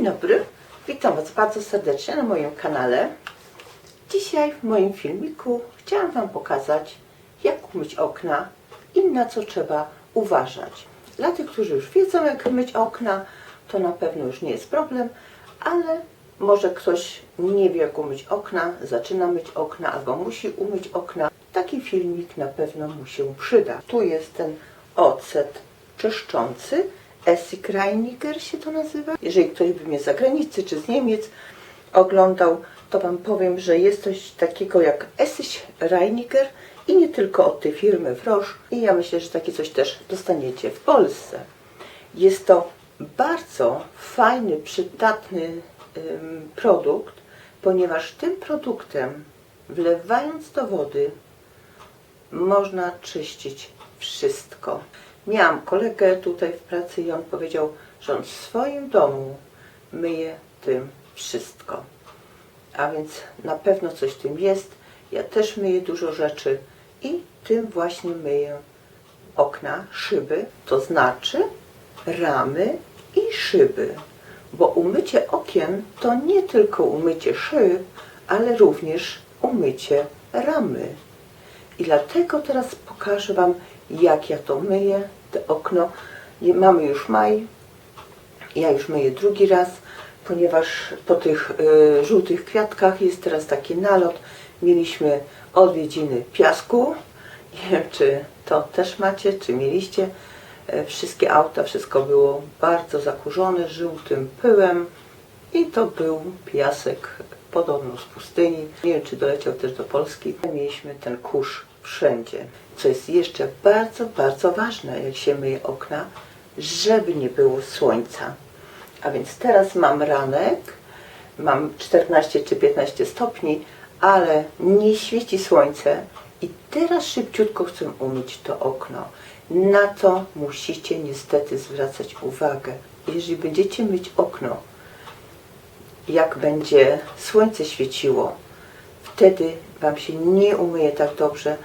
Dzień dobry, witam Was bardzo serdecznie na moim kanale. Dzisiaj w moim filmiku chciałam Wam pokazać, jak umyć okna i na co trzeba uważać. Dla tych, którzy już wiedzą, jak myć okna, to na pewno już nie jest problem, ale może ktoś nie wie, jak umyć okna, zaczyna myć okna albo musi umyć okna. Taki filmik na pewno mu się przyda. Tu jest ten ocet czyszczący. Reiniger się to nazywa. Jeżeli ktoś by mnie z zagranicy czy z Niemiec oglądał, to Wam powiem, że jest coś takiego jak Essig Reiniger i nie tylko od tej firmy Frosch. I ja myślę, że takie coś też dostaniecie w Polsce. Jest to bardzo fajny, przydatny ym, produkt, ponieważ tym produktem, wlewając do wody, można czyścić wszystko. Miałam kolegę tutaj w pracy i on powiedział, że on w swoim domu myje tym wszystko. A więc na pewno coś tym jest. Ja też myję dużo rzeczy i tym właśnie myję okna, szyby, to znaczy ramy i szyby. Bo umycie okien to nie tylko umycie szyb, ale również umycie ramy. I dlatego teraz pokażę Wam, jak ja to myję, te okno. Mamy już maj, ja już myję drugi raz, ponieważ po tych y, żółtych kwiatkach jest teraz taki nalot. Mieliśmy odwiedziny piasku. Nie wiem, czy to też macie, czy mieliście. E, Wszystkie auta, wszystko było bardzo zakurzone żółtym pyłem i to był piasek podobno z pustyni. Nie wiem, czy doleciał też do Polski. Mieliśmy ten kurz wszędzie. Co jest jeszcze bardzo, bardzo ważne, jak się myje okna, żeby nie było słońca. A więc teraz mam ranek, mam 14 czy 15 stopni, ale nie świeci słońce i teraz szybciutko chcę umyć to okno. Na to musicie niestety zwracać uwagę. Jeżeli będziecie myć okno, jak będzie słońce świeciło, wtedy Wam się nie umyje tak dobrze,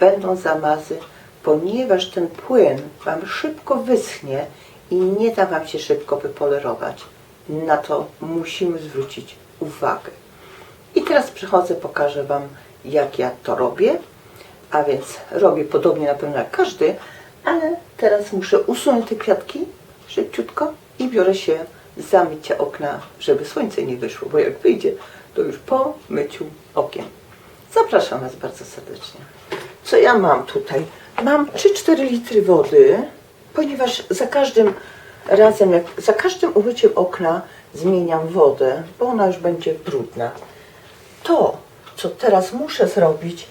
będą zamazy, ponieważ ten płyn Wam szybko wyschnie i nie da Wam się szybko wypolerować. Na to musimy zwrócić uwagę. I teraz przychodzę, pokażę Wam, jak ja to robię. A więc robię podobnie na pewno jak każdy, ale teraz muszę usunąć te kwiatki szybciutko i biorę się za mycie okna, żeby słońce nie wyszło, bo jak wyjdzie, to już po myciu okien. Zapraszam Was bardzo serdecznie. Co ja mam tutaj? Mam 3-4 litry wody, ponieważ za każdym razem, jak za każdym umyciem okna zmieniam wodę, bo ona już będzie brudna. To, co teraz muszę zrobić,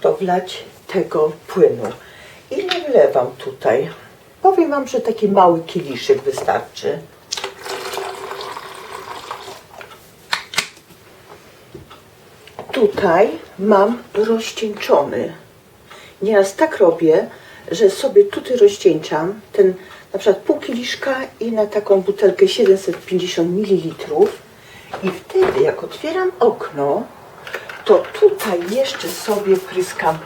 to wlać tego płynu. Ile wlewam tutaj? Powiem Wam, że taki mały kieliszek wystarczy. Tutaj mam rozcieńczony. Nieraz tak robię, że sobie tutaj rozcieńczam ten na przykład pół kieliszka i na taką butelkę 750 ml i wtedy jak otwieram okno, to tutaj jeszcze sobie pryskam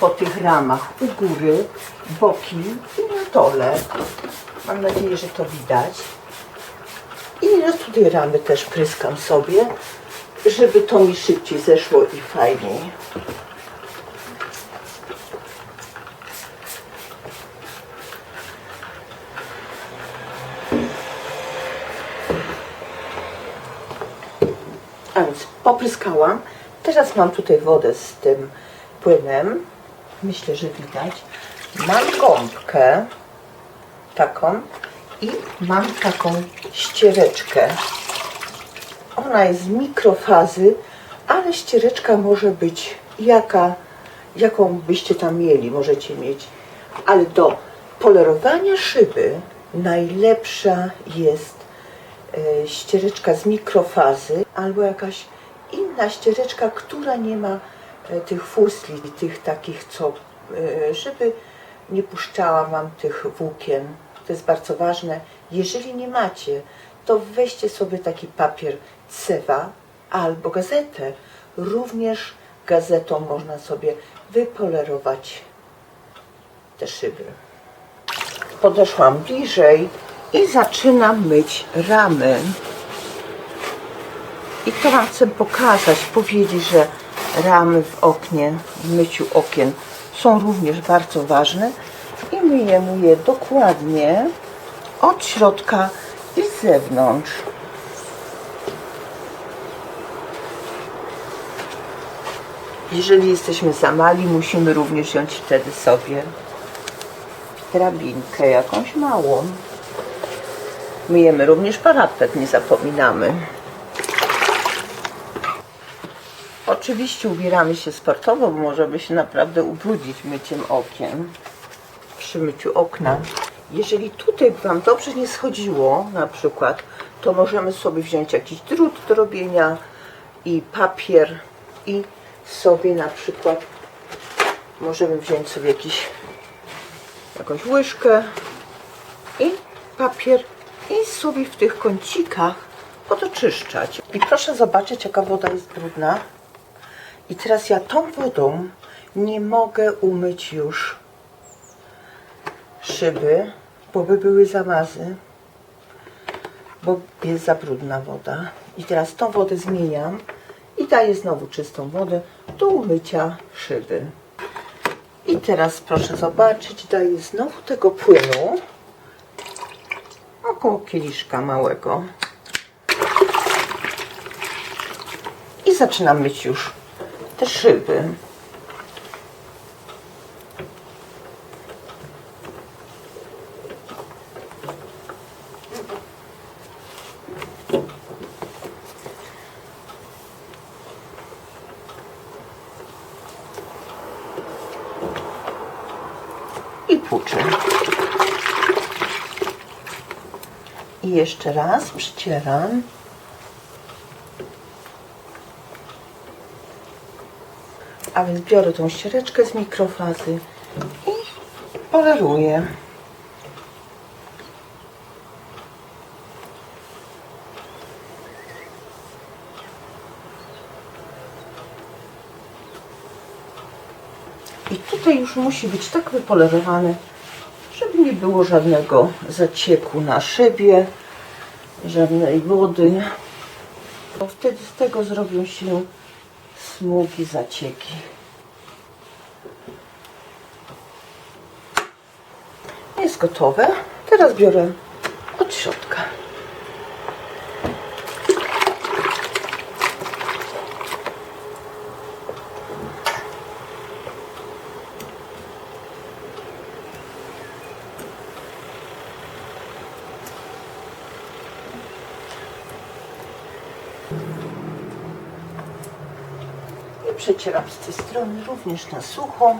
po tych ramach u góry, boki i na dole. Mam nadzieję, że to widać. I nieraz tutaj ramy też pryskam sobie, żeby to mi szybciej zeszło i fajniej. A więc popryskałam. Teraz mam tutaj wodę z tym płynem. Myślę, że widać. Mam gąbkę taką i mam taką ściereczkę. Ona jest z mikrofazy, ale ściereczka może być jaka, jaką byście tam mieli, możecie mieć. Ale do polerowania szyby najlepsza jest e, ściereczka z mikrofazy albo jakaś inna ściereczka, która nie ma e, tych fusli, tych takich, co, e, żeby nie puszczała Wam tych włókien. To jest bardzo ważne. Jeżeli nie macie, to weźcie sobie taki papier cewa albo gazetę. Również gazetą można sobie wypolerować te szyby. Podeszłam bliżej i zaczynam myć ramy. I to Wam chcę pokazać, powiedzieć, że ramy w oknie, w myciu okien są również bardzo ważne i myjemy je dokładnie od środka i z zewnątrz. Jeżeli jesteśmy za mali, musimy również wziąć wtedy sobie drabinkę jakąś małą. Myjemy również parapet, nie zapominamy. Oczywiście ubieramy się sportowo, bo możemy się naprawdę ubrudzić myciem okien. Przy myciu okna. Jeżeli tutaj Wam dobrze nie schodziło, na przykład, to możemy sobie wziąć jakiś drut do robienia i papier i sobie na przykład możemy wziąć sobie jakiś, jakąś łyżkę i papier i sobie w tych kącikach podoczyszczać. I proszę zobaczyć, jaka woda jest brudna. I teraz ja tą wodą nie mogę umyć już szyby, bo by były zamazy, bo jest za brudna woda. I teraz tą wodę zmieniam i daję znowu czystą wodę do umycia szyby. I teraz proszę zobaczyć, daję znowu tego płynu około kieliszka małego. I zaczynam myć już te szyby. I płuczę. I jeszcze raz przycieram. A więc biorę tą ściereczkę z mikrofazy i poleruję. I tutaj już musi być tak wypolerowane, żeby nie było żadnego zacieku na szybie, żadnej wody, bo wtedy z tego zrobią się smugi, zacieki. Jest gotowe. Teraz biorę od środka. Przecieram z tej strony również na sucho.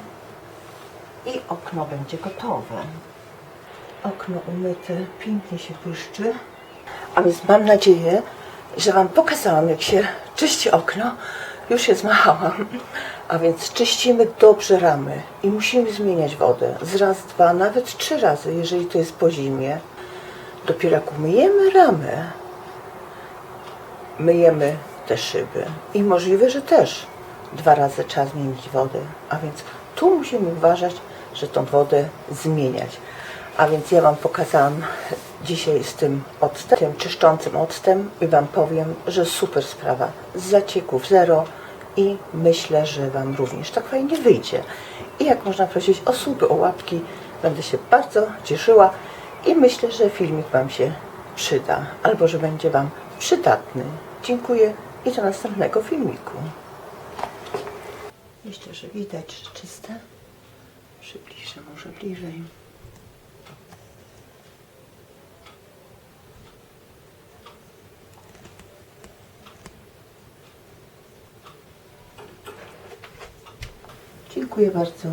I okno będzie gotowe. Okno umyte, pięknie się błyszczy. A więc mam nadzieję, że Wam pokazałam, jak się czyści okno. Już je zmachałam. A więc czyścimy dobrze ramy i musimy zmieniać wodę. Z raz, dwa, nawet trzy razy, jeżeli to jest po zimie. Dopiero jak umyjemy ramy, myjemy te szyby. I możliwe, że też dwa razy trzeba zmienić wodę. A więc tu musimy uważać, że tą wodę zmieniać. A więc ja Wam pokazałam dzisiaj z tym octem, tym czyszczącym octem i Wam powiem, że super sprawa. Z zacieków zero i myślę, że Wam również tak fajnie wyjdzie. I jak można prosić o suby, o łapki, będę się bardzo cieszyła i myślę, że filmik Wam się przyda albo że będzie Wam przydatny. Dziękuję i do następnego filmiku. Myślę, że widać, że czyste. Przybliżę może bliżej. Dziękuję bardzo.